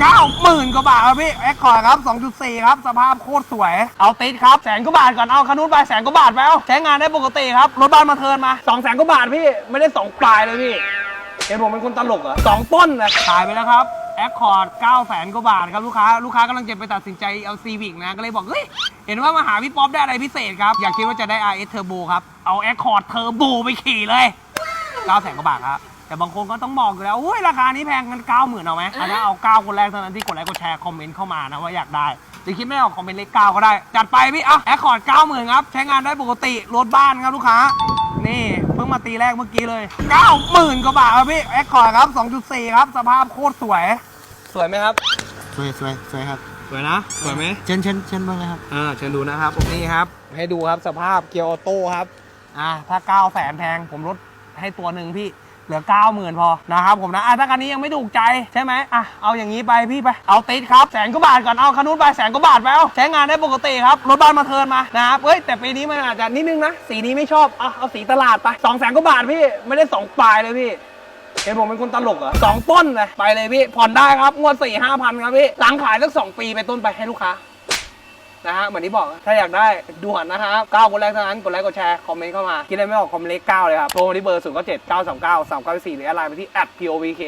เก้าหมื่นกว่าบาทครับพี่แอคคอร์ดครับ 2.4 ครับ สภาพโคตรสวย เอาติดครับแสนกว่าบาทก่อนเอาคันนู้นไปแสนกว่าบาทไปเอาใช้งานได้ปกติครับ รถบ้านมาเทิร์นมา2องแสนกว่าบาทพี่ไม่ได้ 2 ปลายเลยพี่ เห็นผมเป็นคนตลกเหรอสองต้นเลยขายไปแล้วครับแอคคอร์ด9แสนกว่าบาทครับลูกค้า ลูกค้ากำลังจะไปตัดสินใจเอาซีวิกนะ ก็เลยบอกเฮ้ย เห็นว่ามาหาพี่ป๊อปได้อะไรพิเศษครับ อยากคิดว่าจะได้ RS Turbo ครับ เอาแอคคอร์ดเทอร์โบไปขี่เลย9แสนกว่าบาทครับ แต่บางคนก็ต้องบอกอยู่แล้วอุ้ยราคานี้แพงกัน9 0,000เอาไหมอันนั้นเอา9คนแรกเท่านั้นที่กดไลค์กดแชร์คอมเมนต์เข้ามานะว่าอยากได้หรือคิดไม่ออกคอมเมนต์เลข9ก็ได้ จัดไปพี่อะแอคคอร์ด90,000ครับ ใช้งานได้ปกติรถบ้านครับลูกค้า นี่เพิ่งมาตีแรกเมื่อกี้เลย90,000กว่าบาทครับพี่แอคคอร์ดครับ2.4ครับ สภาพโคตรสวย สวยไหมครับ สวยสวยสวยครับ สวยนะสวยไหมเชิญเชิญเชิญบ้างเลยครับอ่าเชิญดูนะครับนี่ครับ ให้ดูครับสภาพเกียร์ออโต้ครับอ่าถ้า9 0 0แสนแพงผมลดให้ตัวหนึ่งพี่ เหลือ 90,000 พอนะครับผมนะอะถ้าคันนี้ยังไม่ถูกใจใช่ไหมอะเอาอย่างนี้ไปพี่ไป เอาติดครับแสนกว่าบาทก่อนเอาคันนู้นไปแสนกว่าบาทไปเอาใช้งานได้ปกติครับรถบ้านมาเทินมานะครับเอ้ยแต่ปีนี้มันอาจจะนิดนึงนะสีนี้ไม่ชอบเอาเอาสีตลาดไป2แสนกว่าบาทพี่ไม่ได้สองปลายเลยพี่เห็นผมเป็นคนตลกเหรอสองต้นเลยไปเลยพี่ผ่อนได้ครับงวดสี่ห้าพันครับพี่หลังขายสักสองปีไปต้นไปให้ลูกค้า นะฮะเหมือนที่บอกถ้าอยากได้ด่วนนะครับเก้าคนแรกเท่านั้นกดไลค์กดแชร์คอมเมนต์เข้ามาคิดอะไรไม่ออกคอมเมนต์เลขเก้าเลยครับโทรมาที่เบอร์ศูนย์เก้าเจ็ดเก้าสามเก้าสามเก้าสี่หรืออะไรไปที่ povk